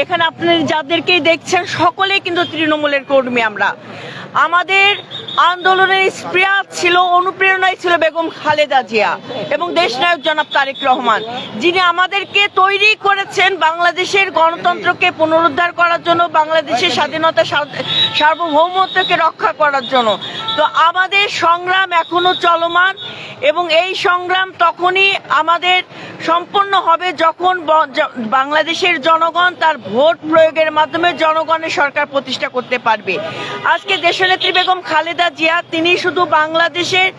এখানে আপনি যাদেরকেই দেখছেন সকলে কিন্তু তৃণমূলের কর্মী আমরা। আমাদের আন্দোলনের স্প্রিয়া ছিল অনুপ্রেরণায় ছিল বেগম খালেদা জিয়া এবং দেশনায়ক জনাব তারেক রহমান। যিনি আমাদেরকে তৈরি করেছেন বাংলাদেশের গণতন্ত্রকে পুনরুদ্ধার করার জন্য, বাংলাদেশের স্বাধীনতা, সার্বভৌমত্বকে রক্ষা করার জন্য। তো আমাদের সংগ্রাম এখনও চলমান এবং এই সংগ্রাম তখনই আমাদের সম্পন্ন হবে যখন বাংলাদেশের জনগণ তার ভোট প্রয়োগের মাধ্যমে জনগণের সরকার প্রতিষ্ঠা করতে পারবে। আজকে দেশনেত্রী বেগম খালেদা জিয়া, তিনি শুধু বাংলাদেশের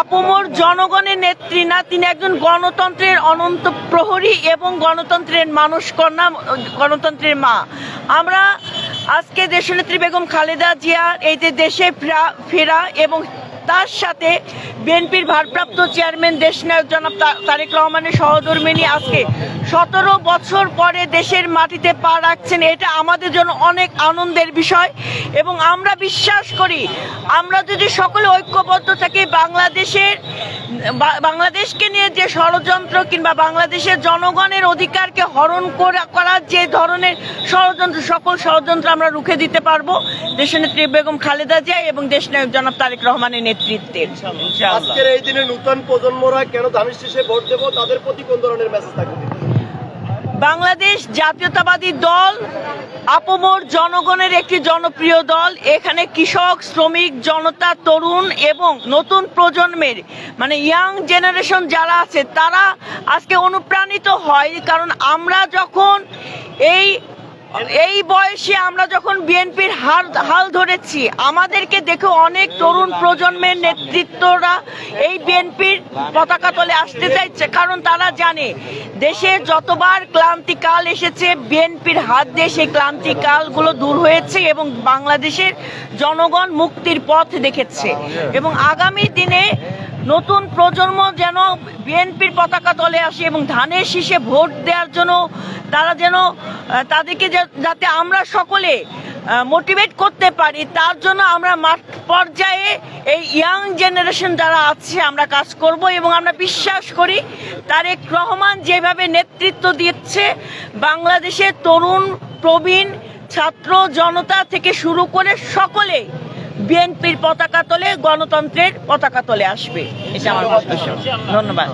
আপমর জনগণের নেত্রী না, তিনি একজন গণতন্ত্রের অনন্ত প্রহরী এবং গণতন্ত্রের মানুষ, কন্যা, গণতন্ত্রের মা। আমরা আজকে দেশনেত্রী বেগম খালেদা জিয়া এই যে দেশে ফেরা- এবং তার সাথে বিএনপির ভারপ্রাপ্ত চেয়ারম্যান দেশনায়ক জনাব তারেক রহমানের সহধর্মিনী আজকে সতেরো বছর পরে দেশের মাটিতে পা রাখছেন। এটা আমাদের জন্য অনেক আনন্দের বিষয় এবং আমরা বিশ্বাস করি, আমরা যদি সকলে ঐক্যবদ্ধ থাকি, বাংলাদেশের বাংলাদেশকে নিয়ে যে ষড়যন্ত্র কিংবা বাংলাদেশের জনগণের অধিকারকে হরণ করা- করার যে ধরনের ষড়যন্ত্র, সকল ষড়যন্ত্র আমরা রুখে দিতে পারব। দেশনেত্রী বেগম খালেদা জিয়া এবং দেশনায়ক জনাব তারেক রহমানের নেতৃত্বে। আজকের এই দিনে নতুন প্রজন্মরা কেন ধানের শীষে ভোট দেবো? তাদের প্রতি কোন ধরনের মেসেজ থাকবে? বাংলাদেশ জাতীয়তাবাদী দল আপমর জনগণের একটি জনপ্রিয় দল এখানে কৃষক শ্রমিক জনতা তরুণ এবং নতুন প্রজন্মের মানে ইয়াং জেনারেশন যারা আছে তারা আজকে অনুপ্রাণিত হয়। কারণ আমরা যখন এই এই বয়সে আমরা যখন বিএনপির হাল হাল ধরেছি, আমাদেরকে দেখে অনেক তরুণ প্রজন্মের নেতৃত্বরা এই বিএনপির পতাকা তলে আসতে চাইছে, কারণ তারা জানে দেশে যতবার ক্লান্তিকাল এসেছে, বিএনপির হাত দিয়ে সেই ক্লান্তিকালগুলো দূর হয়েছে এবং বাংলাদেশের জনগণ মুক্তির পথ দেখেছে। এবং আগামী দিনে নতুন প্রজন্ম যেন বিএনপির পতাকা তলে আসে এবং ধানের শীষে ভোট দেওয়ার জন্য তারা যেন তাদেরকে যাতে আমরা সকলে মোটিভেট করতে পারি, তার জন্য আমরা মাঠ পর্যায়ে এই ইয়াং জেনারেশন যারা আছে, আমরা কাজ করব এবং আমরা বিশ্বাস করি তারেক রহমান যেভাবে নেতৃত্ব দিচ্ছে, বাংলাদেশের তরুণ, প্রবীণ ছাত্র জনতা থেকে শুরু করে সকলে বিএনপির পতাকা তলে গণতন্ত্রের পতাকা তলে আসবে। এটা আমার ধন্যবাদ।